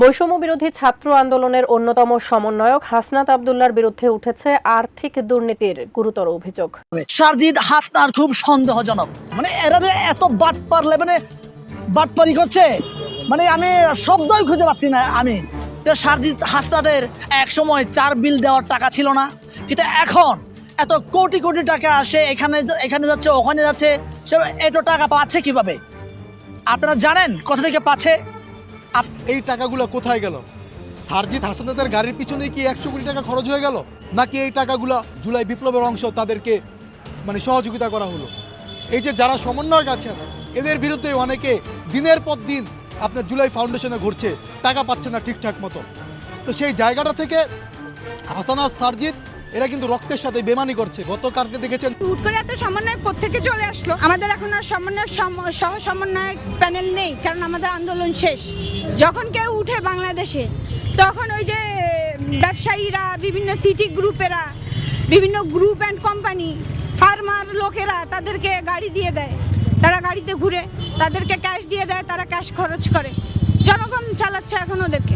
বৈষম্য বিরোধী ছাত্র আন্দোলনের অন্যতম সমন্বয়ক হাসনাত আবদুল্লার বিরুদ্ধে উঠেছে আর্থিক দুর্নীতির গুরুতর অভিযোগ। সারজিৎ হাসনার খুব সন্দেহজনক। মানে এরা যে এত বাটপার লেভেলে বাটপারি করছে? মানে আমি শব্দই খুঁজে পাচ্ছি না আমি। তো সারজিৎ হাসনাদের এক সময় চার বিল দেওয়ার টাকা ছিল না। কিন্তু এখন এত কোটি কোটি টাকা আসে এখানে এখানে যাচ্ছে, ওখানে যাচ্ছে, সে এত টাকা পাচ্ছে কীভাবে? আপনারা জানেন কোথা থেকে পাচ্ছে? এই টাকাগুলো কোথায় গেল? সারজিৎ হাসানাদের গাড়ির পিছনে কি একশো কোটি টাকা খরচ হয়ে গেল? নাকি এই টাকাগুলো জুলাই বিপ্লবের অংশ তাদেরকে মানে সহযোগিতা করা হলো? এই যে যারা সমন্বয়ক আছেন, এদের বিরুদ্ধে অনেকে দিনের পর দিন আপনার জুলাই ফাউন্ডেশনে ঘুরছে, টাকা পাচ্ছে না ঠিকঠাক মতো। তো সেই জায়গাটা থেকে হাসানা সারজিৎ এরা কিন্তু রক্তের সাথে বেমানি করছে। গতকালকে দেখেছেন হুট করে এত সমন্বয় কোথেকে চলে আসলো? আমাদের এখন আর সমন্বয় সম- সহ সমন্বয়ক প্যানেল নেই, কারণ আমাদের আন্দোলন শেষ। যখন কেউ উঠে বাংলাদেশে, তখন ওই যে ব্যবসায়ীরা, বিভিন্ন সিটি গ্রুপেরা, বিভিন্ন গ্রুপ অ্যান্ড কোম্পানি, ফার্মার লোকেরা তাদেরকে গাড়ি দিয়ে দেয়। তারা গাড়িতে ঘুরে, তাদেরকে ক্যাশ দিয়ে দেয়, তারা ক্যাশ খরচ করে। জনগণ চালাচ্ছে এখন ওদেরকে।